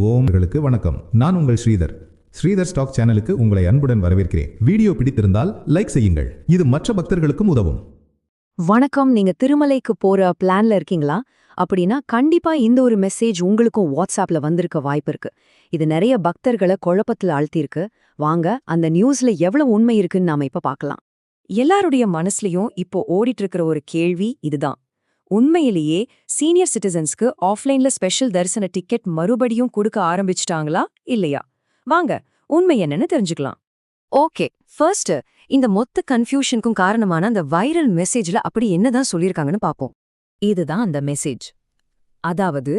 ஓம்களுக்கு வணக்கம். நான் உங்கள் ஸ்ரீதர். ஸ்ரீதர் ஸ்டாக் சேனலுக்கு உங்களை அன்புடன் வரவேற்கிறேன். வீடியோ பிடித்திருந்தால் லைக் செய்யுங்கள். இது மற்ற பக்தர்களுக்கும் உதவும். வணக்கம் நீங்க திருமலைக்கு போற பிளான்ல இருக்கீங்களா? அப்படின்னா கண்டிப்பா இந்த ஒரு மெசேஜ் உங்களுக்கும் வாட்ஸ்அப்ல வந்திருக்க வாய்ப்பு இருக்கு. இது நிறைய பக்தர்களை குழப்பத்துல ஆழ்த்தியிருக்கு. வாங்க அந்த நியூஸ்ல எவ்வளவு உண்மை இருக்குன்னு நாம இப்ப பார்க்கலாம். எல்லாருடைய மனசுலயும் இப்போ ஓடிட்டு இருக்கிற ஒரு கேள்வி இதுதான். உண்மையிலேயே சீனியர் சிட்டிசன்ஸ்க்கு ஆஃப்லைன்ல ஸ்பெஷல் தரிசன டிக்கெட் மறுபடியும் கொடுக்க ஆரம்பிச்சிட்டாங்களா? இல்லையா? வாங்க உண்மை என்னன்னு தெரிஞ்சுக்கலாம். ஓகே ஃபர்ஸ்ட் இந்த மொத்த கன்ஃபியூஷனுக்கும் காரணமான அந்த வைரல் மெசேஜ்ல அப்படி என்னதான் சொல்லியிருக்காங்கன்னு பாப்போம் இதுதான் அந்த மெசேஜ் அதாவது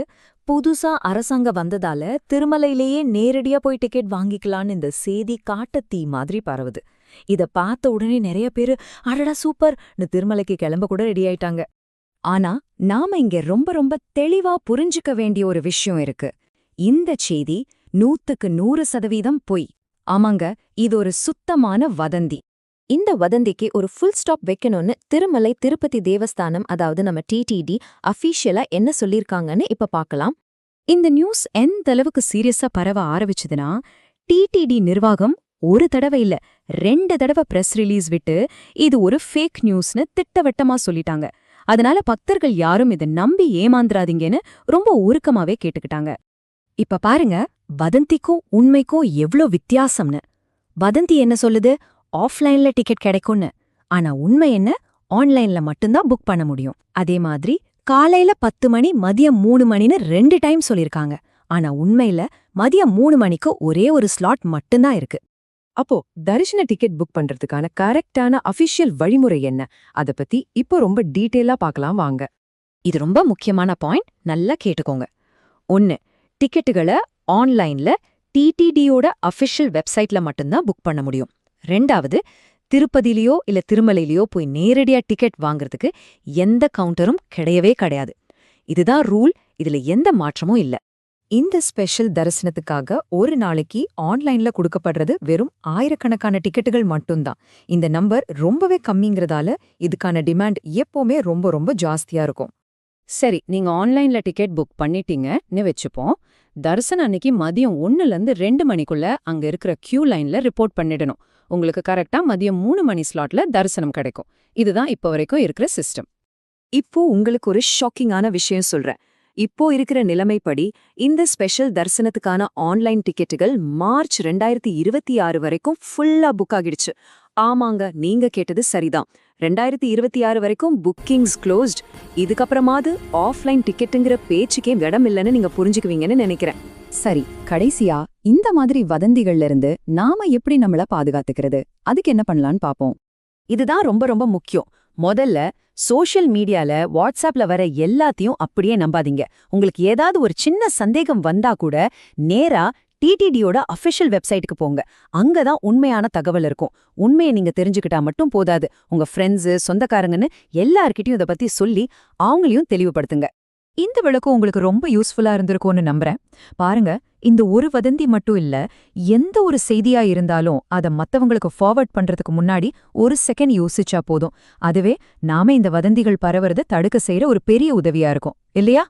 புதுசா அரசாங்கம் வந்ததால திருமலையிலேயே நேரடியா போய் டிக்கெட் வாங்கிக்கலான்னு இந்த செய்தி காட்டத்தீ மாதிரி பரவுது. இத பார்த்த உடனே நிறைய பேரு அடடா சூப்பர்னு திருமலைக்கு கிளம்ப கூட ரெடி ஆயிட்டாங்க. ஆனா நாம இங்க ரொம்ப ரொம்ப தெளிவா புரிஞ்சுக்க வேண்டிய ஒரு விஷயம் இருக்கு. இந்த செய்தி நூத்துக்கு நூறு சதவீதம் பொய். ஆமாங்க இது ஒரு சுத்தமான வதந்தி. இந்த வதந்திக்கு ஒரு ஃபுல் ஸ்டாப் வைக்கணும்னு திருமலை திருப்பதி தேவஸ்தானம் அதாவது நம்ம டிடிடி அஃபீஷியலா என்ன சொல்லிருக்காங்கன்னு இப்ப பார்க்கலாம் இந்த நியூஸ் எந்த அளவுக்கு சீரியஸா பரவ ஆரம்பிச்சதுன்னா டிடிடி நிர்வாகம் ஒரு தடவை இல்ல ரெண்டு தடவை பிரஸ் ரிலீஸ் விட்டு இது ஒரு ஃபேக் நியூஸ்னு திட்டவட்டமா சொல்லிட்டாங்க. அதனால பக்தர்கள் யாரும் இதை நம்பி ஏமாந்துராதீங்கன்னு ரொம்ப உருக்கமாவே கேட்டுக்கிட்டாங்க. இப்ப பாருங்க வதந்திக்கும் உண்மைக்கும் எவ்ளோ வித்தியாசம்னு. வதந்தி என்ன சொல்லுது? ஆஃப்லைன்ல டிக்கெட் கிடைக்கும்னு. ஆனா உண்மை என்ன? ஆன்லைன்ல மட்டும்தான் புக் பண்ண முடியும். அதே மாதிரி காலையில பத்து மணி மதியம் மூணு மணின்னு ரெண்டு டைம் சொல்லிருக்காங்க ஆனா உண்மையில மதியம் மூணு மணிக்கு ஒரே ஒரு ஸ்லாட் மட்டும்தான் இருக்கு. அப்போ தரிசன டிக்கெட் புக் பண்றதுக்கான கரெக்டான அபிஷியல் வழிமுறை என்ன? அத பத்தி இப்போ ரொம்ப டீட்டெயிலா பார்க்கலாம் வாங்க. இது ரொம்ப முக்கியமான பாயிண்ட். நல்லா கேட்டுக்கோங்க. ஒன்னு டிக்கெட்டுகளை ஆன்லைன்ல டிடிடியோட அஃபிஷியல் வெப்சைட்ல மட்டும்தான் புக் பண்ண முடியும். ரெண்டாவது திருப்பதிலேயோ இல்ல திருமலையிலையோ போய் நேரடியா டிக்கெட் வாங்குறதுக்கு எந்த கவுண்டரும் கிடையவே கிடையாது. இதுதான் ரூல் இதுல எந்த மாற்றமும் இல்ல. இந்த ஸ்பெஷல் தரிசனத்துக்காக ஒரு நாளைக்கு ஆன்லைன்ல கொடுக்கப்படுறது வெறும் ஆயிரக்கணக்கான டிக்கெட்டுகள் மட்டும்தான். இந்த நம்பர் ரொம்பவே கம்மிங்கிறதால இதுக்கான டிமாண்ட் எப்பவுமே ரொம்ப ரொம்ப ஜாஸ்தியா இருக்கும். சரி நீங்க ஆன்லைன்ல டிக்கெட் புக் பண்ணிட்டீங்கன்னு வச்சுப்போம். தர்சன் அன்னைக்கு மதியம் ஒன்னுல இருந்து ரெண்டு மணிக்குள்ள அங்க இருக்கிற கியூ லைன்ல ரிப்போர்ட் பண்ணிடணும். உங்களுக்கு கரெக்டா மதியம் மூணு மணி ஸ்லாட்ல தரிசனம் கிடைக்கும். இதுதான் இப்போ வரைக்கும் இருக்கிற சிஸ்டம் இப்போ உங்களுக்கு ஒரு ஷாக்கிங்கான விஷயம் சொல்றேன். இப்போ இருக்கிற நிலைமைப்படி இந்த ஸ்பெஷல் தரிசனத்துக்கான ஆன்லைன் டிக்கெட்டுகள் மார்ச் ரெண்டாயிரத்தி இருபத்தி ஆறு வரைக்கும் ஃபுல்லா புக் ஆகிடுச்சு. ஆமாங்க நீங்க கேட்டது சரிதான். ரெண்டாயிரத்தி இருபத்தி ஆறு வரைக்கும் புக்கிங்ஸ் க்ளோஸ்ட் இதுக்கப்புறமாவது ஆஃப்லைன் டிக்கெட்டுங்கிற பேச்சுக்கே இடம் இல்லைன்னு நீங்க புரிஞ்சுக்குவீங்கன்னு நினைக்கிறேன். சரி கடைசியா இந்த மாதிரி வதந்திகள்ல இருந்து நாம எப்படி நம்மள பாதுகாத்துக்கிறது? அதுக்கு என்ன பண்ணலான்னு பாப்போம். இதுதான் ரொம்ப ரொம்ப முக்கியம். முதல்ல சோஷியல் மீடியால வாட்ஸ்அப்ல வர எல்லாத்தையும் அப்படியே நம்பாதீங்க. உங்களுக்கு ஏதாவது ஒரு சின்ன சந்தேகம் வந்தா கூட நேரா டிடிடியோட அஃபிஷியல் வெப்சைட்டுக்கு போங்க. அங்கதான் உண்மையான தகவல் இருக்கும். உண்மையை நீங்க தெரிஞ்சுக்கிட்டா மட்டும் போதாது. உங்க ஃப்ரெண்ட்ஸு சொந்தக்காரங்கன்னு எல்லார்கிட்டயும் இதை பத்தி சொல்லி அவங்களையும் தெளிவுபடுத்துங்க. இந்த விளக்கம் உங்களுக்கு ரொம்ப யூஸ்ஃபுல்லா இருந்திருக்கும்னு நம்புறேன். பாருங்க இந்த ஒரு வதந்தி மட்டும் இல்ல எந்த ஒரு செய்தியா இருந்தாலும் அத மத்தவங்களுக்கு ஃபார்வர்ட் பண்றதுக்கு முன்னாடி ஒரு செகண்ட் யோசிச்சா போதும். அதுவே நாம இந்த வதந்திகள் பரவுறதை தடுக்க செய்யற ஒரு பெரிய உதவியா இருக்கும். இல்லையா?